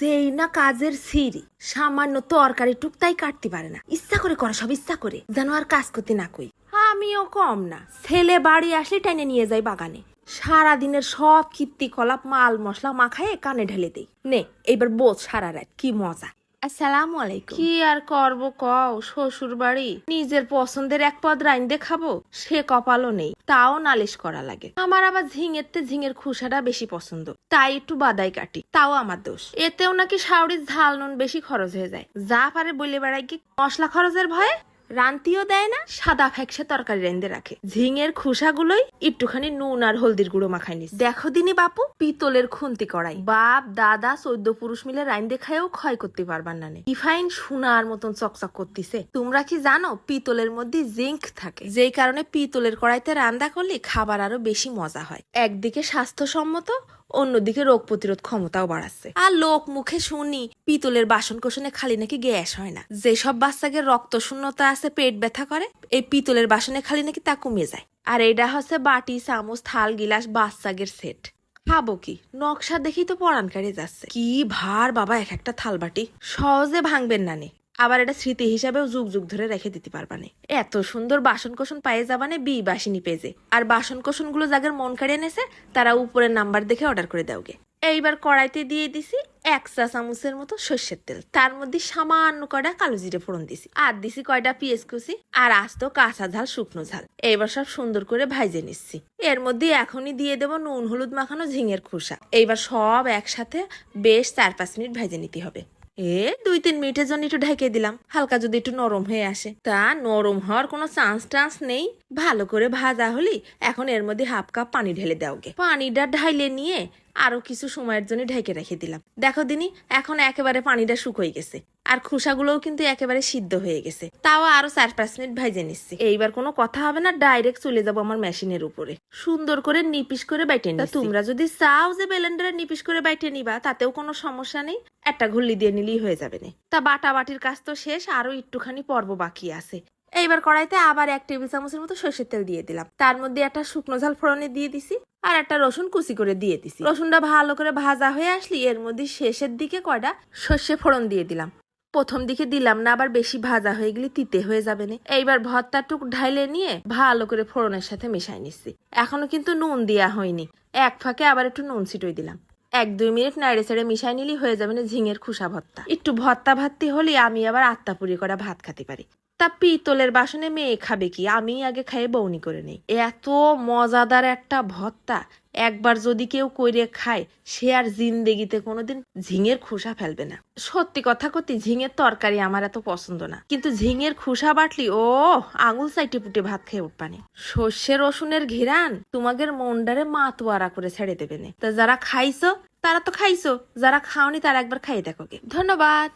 যেই না কাজের সিঁড়ি, সামান্য তরকারি টুকটাই কাটতে পারে না। ইচ্ছা করে করে, সব ইচ্ছা করে। যেন আর কাজ করতে না কই আমিও কম না। ছেলে বাড়ি আসলে টেনে নিয়ে যাই বাগানে। সারা দিনের সব কীর্তি কলাপ মাল মশলা মাখায় কানে ঢেলে দেই। নে এবার বোঝ সারা রাত, কি মজা। আসসালামু আলাইকুম। কি আর করব কও শ্বশুর বাড়ি নিজের পছন্দের এক পদ রাইন্দে খাব সে কপালও নেই, তাও নালিশ করা লাগে। আমার আবার ঝিঙের তে ঝিঙের খুসাটা বেশি পছন্দ, তাই একটু বাদাই কাটি, তাও আমার দোষ। এতেও নাকি শাওড়ির ঝাল নুন বেশি খরচ হয়ে যায়, যা পারে বলে বেড়াই কি মশলা খরচের ভয়ে? রান্তিও দেয় না, সাদা ফ্যাকসে তরকারি রেন্দে রাখে। ঝিঙের খোসাগুলোই একটুখানি নুন আর হলদির গুঁড়ো মাখাই নিস। দেখো দিনি বাপু, পিতলের খুন্তি কড়াই। বাপ, দাদা, চোদ্দ পুরুষ মিলে রাইন্দে খায়ও ক্ষয় করতে পারবার না রিফাইন সোনার মতন চকচক করতেছে। তোমরা কি জানো, পিতলের মধ্যে জিঙ্ক থাকে। যেই কারণে পিতলের কড়াইতে রান্না করলে খাবার আরও বেশি মজা হয়। একদিকে স্বাস্থ্যসম্মত অন্যদিকে রোগ প্রতিরোধ ক্ষমতাও বাড়াচ্ছে। আর লোক মুখে শুনি, পিতলের বাসন কোসনে খালি নাকি গ্যাস হয় না। যেসব বাচ্চাকে রক্ত শূন্যতা আছে, পেট ব্যথা করে, এই পিতলের বাসনে খালি নাকি তা কমে যায়। আর এটা হচ্ছে বাটি, চামচ, থাল, গিলাস, বাচ্চাগের সেট। খাব কি? নকশা দেখি তো পরান কাড়ে যাচ্ছে। কি ভার বাবা, এক একটা থাল বাটি সহজে ভাঙবেন না নে। আবার এটা স্মৃতি হিসাবেও যুগ যুগ ধরে রেখে দিতে পারবানে এত সুন্দর বাসন কোসন পায়ে যাবানে বি বাসিনি পেজে। আর বাসন কোসনগুলো যাদের মন কাড়িয়ে নেছে, তারা উপরের নাম্বার দেখে অর্ডার করে দাওগে এইবার কড়াইতে দিয়ে দিছি এক চা চামচের মতো সর্ষের তেল। তার মধ্যে সামান্য কয়টা কালো জিরে ফোড়ন দিছি। আর দিছি কয়টা পেঁয়াজ কুচি আর আস্ত কাঁচা ঝাল, শুকনো ঝাল। এইবার সব সুন্দর করে ভাইজে নিচ্ছি। এর মধ্যে এখনই দিয়ে দেবো নুন, হলুদ মাখানো ঝিঙের খোসা। এইবার সব একসাথে বেশ চার পাঁচ মিনিট ভাইজে নিতে হবে। এ দুই তিন মিনিটের জন্য একটু ঢেকে দিলাম। হালকা যদি একটু নরম হয়ে আসে। তা নরম হওয়ার কোনো চান্স টান্স নেই। ভালো করে ভাজা হলি, এখন এর মধ্যে হাফ কাপ পানি ঢেলে দাওগে। পানিটা ঢাইলে নিয়ে আরও কিছু সময়ের জন্য ঢেকে রেখে দিলাম। দেখো দিনি এখন একেবারে পানিটা শুকোই গেছে। আর খোসাগুলোও কিন্তু একেবারে সিদ্ধ হয়ে গেছে। তাও আরও চার পাঁচ মিনিট ভাইজে নিচ্ছি। এইবার কোনো কথা হবে না ডাইরেক্ট চলে যাব আমার মেশিনের উপরে। সুন্দর করে নিপিস করে বাইটে নিচ্ছি। তোমরা যদি চাও যে ব্লেন্ডারে নিপিস করে বাইটে নিবা তাতেও কোনো সমস্যা নেই। একটা ঘুল্লি দিয়ে নিলেই হয়ে যাবে না। তা বাটা বাটির কাজ তো শেষ আরও একটুখানি পর্ব বাকি আছে। এইবার কড়াইতে আবার এক টেবিল চামচের মতো সর্ষের তেল দিয়ে দিলাম। তার মধ্যে একটা শুকনো ঝাল ফোড়নে দিয়ে দিছি আর একটা রসুন কুচি করে দিয়ে দিছি। রসুনটা ভালো করে ভাজা হয়ে আসলি এর মধ্যে শেষের দিকে কয়টা সর্ষে ফোড়ন দিয়ে দিলাম। প্রথম দিকে দিলাম না, আবার বেশি ভাজা হয়ে গেলে তিতে হয়ে যাবে না। এইবার ভর্তা টুক ঢাইলে নিয়ে ভালো করে ফোড়নের সাথে মিশাই নিচ্ছি। এখনও কিন্তু নুন দেওয়া হয়নি। এক ফাঁকে আবার একটু নুন ছিটই দিলাম। এক দুই মিনিট নাড়ে ছেড়ে মিশাই নিলি হয়ে যাবে না ঝিঙের খুসা ভর্তা। একটু ভর্তা ভাতটি হলে আমি আবার আত্মাপুরি করা ভাত খেতে পারি। তা পিতলের বাসনে মেয়ে খাবে কি? আমি আগে খাইয়ে বৌনি করে নেই। এত মজাদার একটা ভত্তা। একবার যদি কেউ কইরে খায়, সে আর জিন্দেগিতে কোনোদিন ঝিঙের খোসা ফেলবে না। সত্যি কথা করতে ঝিঙের তরকারি আমার এত পছন্দ না। কিন্তু ঝিঙের খোসা বাটলি ও আঙুল সাইটে পুটে ভাত খেয়ে উঠবানে। সর্ষে রসুনের ঘিরান তোমাদের মন্ডারে মাতোয়ারা করে ছেড়ে দেবে না। তা যারা খাইছো, তারা তো খাইছো। যারা খাওনি, তারা একবার খাইয়ে দেখোগে ধন্যবাদ।